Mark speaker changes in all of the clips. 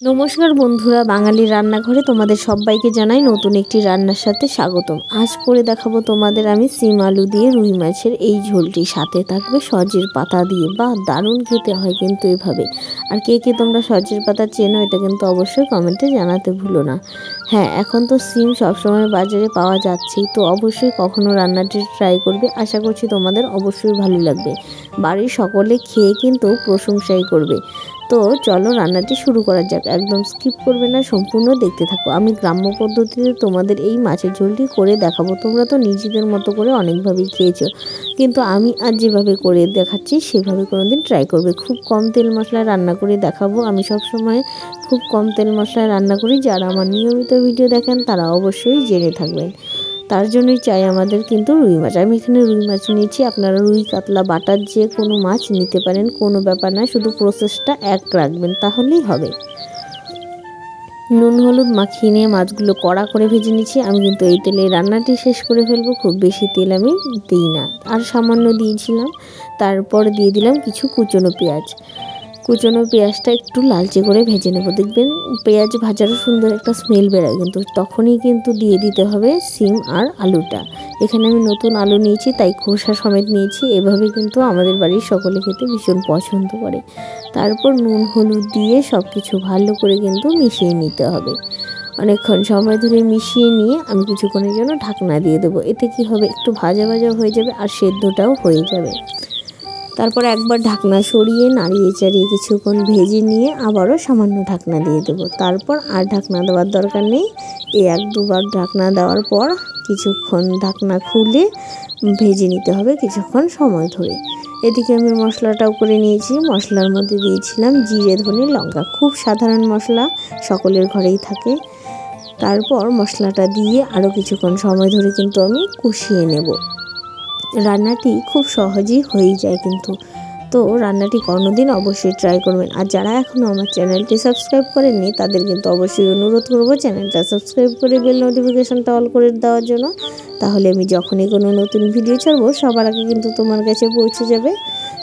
Speaker 1: নমস্কার বন্ধুরা, বাঙালির রান্নাঘরে তোমাদের সবাইকে জানাই নতুন একটি রান্নার সাথে স্বাগতম। আজ করে দেখাবো তোমাদের আমি সিম আলু দিয়ে রুই মাছের এই ঝোলটি। সাথে থাকবে সজের পাতা দিয়ে বা দারুণ খেতে হয় কিন্তু এভাবে। আর কে কে তোমরা সজের পাতা চেনো এটা কিন্তু অবশ্যই কমেন্টে জানাতে ভুলো না। হ্যাঁ এখন তো সিম সবসময় বাজারে পাওয়া যাচ্ছেই, তো অবশ্যই কখনো রান্নাটি ট্রাই করবে। আশা করছি তোমাদের অবশ্যই ভালো লাগবে। বাড়ির সকলে খেয়ে কিন্তু প্রশংসাই করবে। তো চলো রান্নাটি শুরু করা যাক, একদম স্কিপ করবে না, সম্পূর্ণ দেখতে থাকো। আমি গ্রাম্য পদ্ধতিতে তোমাদের এই মাছের ঝোলটি করে দেখাবো। তোমরা তো নিজেদের মতো করে অনেকভাবেই খেয়েছো, কিন্তু আমি আজ যেভাবে করে দেখাচ্ছি, সেভাবে কোনো দিন ট্রাই করবে। খুব কম তেল মশলায় রান্না করে দেখাবো। আমি সব সময় খুব কম তেল মশলায় রান্না করি, যারা আমার নিয়মিত ভিডিও দেখেন, তারা অবশ্যই জেনে থাকবেন। তার জন্যই চাই আমাদের কিন্তু রুই মাছ। আমি এখানে রুই মাছ নিয়েছি। আপনারা রুই, কাতলা, বাটার যে কোনো মাছ নিতে পারেন, কোনো ব্যাপার না শুধু প্রসেসটা এক রাখবেন, তাহলেই হবে। নুন, হলুদ মাখিয়ে নিয়ে মাছগুলো কড়া করে ভেজে নিচ্ছি। আমি কিন্তু এই তেলে রান্নাটি শেষ করে ফেলব। খুব বেশি তেল আমি দিই না। আর সামান্য দিয়েছিলাম। তারপর দিয়ে দিলাম কিছু কুচনো পেঁয়াজ। কুচনো পেঁয়াজটা একটু লালচে করে ভেজে নেব। দেখবেন পেঁয়াজ ভাজারও সুন্দর একটা স্মেল বেরোয় কিন্তু। তখনই কিন্তু দিয়ে দিতে হবে সিম আর আলুটা। এখানে আমি নতুন আলু নিয়েছি, তাই খোসা সমেত নিয়েছি। এভাবে কিন্তু আমাদের বাড়ির সকলে খেতে ভীষণ পছন্দ করে। তারপর নুন, হলুদ দিয়ে সব কিছু ভালো করে কিন্তু মিশিয়ে নিতে হবে। অনেকক্ষণ সময় ধরে মিশিয়ে নিয়ে আমি কিছুক্ষণের জন্য ঢাকনা দিয়ে দেবো। এতে কি হবে? একটু ভাজা ভাজা হয়ে যাবে আর সেদ্ধটাও হয়ে যাবে। তারপর একবার ঢাকনা সরিয়ে নাড়িয়ে চাড়িয়ে কিছুক্ষণ ভেজে নিয়ে আবারও সামান্য ঢাকনা দিয়ে দেবো। তারপর আর ঢাকনা দেওয়ার দরকার নেই। এই এক দুবার ঢাকনা দেওয়ার পর কিছুক্ষণ ঢাকনা খুলে ভেজে নিতে হবে কিছুক্ষণ সময় ধরে। এদিকে আমি মশলাটাও করে নিয়েছি। মশলার মধ্যে দিয়েছিলাম জিরে, ধনে লঙ্কা। খুব সাধারণ মশলা, সকলের ঘরেই থাকে। তারপর মশলাটা দিয়ে আরও কিছুক্ষণ সময় ধরে কিন্তু আমি কষিয়ে নেব। রান্নাটি খুব সহজেই হয়েই যায় কিন্তু। তো রান্নাটি কোনোদিন অবশ্যই ট্রাই করবেন। আর যারা এখনও আমার চ্যানেলটি সাবস্ক্রাইব করেননি, তাদের কিন্তু অবশ্যই অনুরোধ করব চ্যানেলটা সাবস্ক্রাইব করে বেল নোটিফিকেশানটা অল করে দেওয়ার জন্য। তাহলে আমি যখনই কোনো নতুন ভিডিও ছাড়বো, সবার আগে কিন্তু তোমার কাছে পৌঁছে যাবে।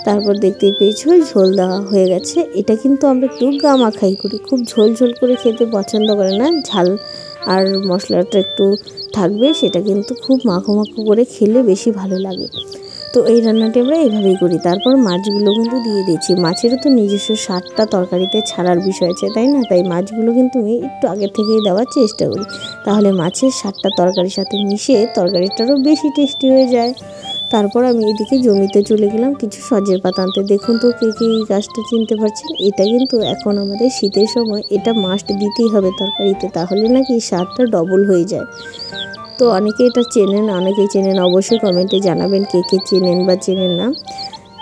Speaker 1: তারপর দেখতেই পেয়েছ, ঝোল দেওয়া হয়ে গেছে। এটা কিন্তু আমরা একটু গামাখাই করি। খুব ঝোল ঝোল করে খেতে পছন্দ করে না। ঝাল আর মশলাটা একটু থাকবে সেটা কিন্তু খুব মাখো মাখো করে খেলে বেশি ভালো লাগে। তো এই রান্নাটি আমরা এইভাবেই করি। তারপর মাছগুলো কিন্তু দিয়ে দিয়েছি। মাছেরও তো নিজস্ব সারটা তরকারিতে ছাড়ার বিষয় আছে, তাই না? তাই মাছগুলো কিন্তু আমি একটু আগে থেকেই দেওয়ার চেষ্টা করি। তাহলে মাছের সারটা তরকারির সাথে মিশে তরকারিটারও বেশি টেস্টি হয়ে যায়। তারপর আমি এদিকে জমিতে চলে গেলাম, কিছু সজের পাতা আনতে। দেখুন তো কে কে এই গাছটা চিনতে পারছেন? এটা কিন্তু এখন আমাদের শীতের সময়, এটা মাস্ট দিতেই হবে তরকারিতে, তাহলে নাকি স্বাদটা ডবল হয়ে যায়। তো অনেকে এটা চেনেন, অনেকেই চেনেন, অবশ্যই কমেন্টে জানাবেন কে কে চেনেন বা চেনেন না।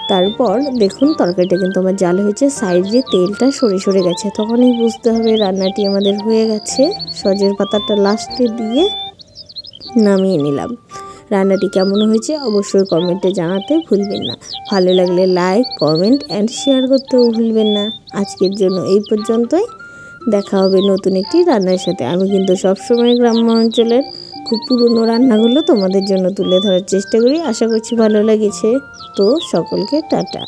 Speaker 1: তারপর দেখুন, তরকারিটা কিন্তু আমার জাল হয়েছে সাইড সাইডে তেলটা সরে সরে গেছে। তখনই বুঝতে হবে রান্নাটি আমাদের হয়ে গেছে। সজের পাতাটা লাস্টে দিয়ে নামিয়ে নিলাম। রান্নাটি কেমন হয়েছে অবশ্যই কমেন্টে জানাতে ভুলবেন না। ভালো লাগলে লাইক কমেন্ট অ্যান্ড শেয়ার করতেও ভুলবেন না। আজকের জন্য এই পর্যন্তই। দেখা হবে নতুন একটি রান্নার সাথে। আমি কিন্তু সবসময় গ্রাম্য অঞ্চলের খুব পুরনো রান্নাগুলো তোমাদের জন্য তুলে ধরার চেষ্টা করি। আশা করছি ভালো লেগেছে। তো সকলকে টাটা।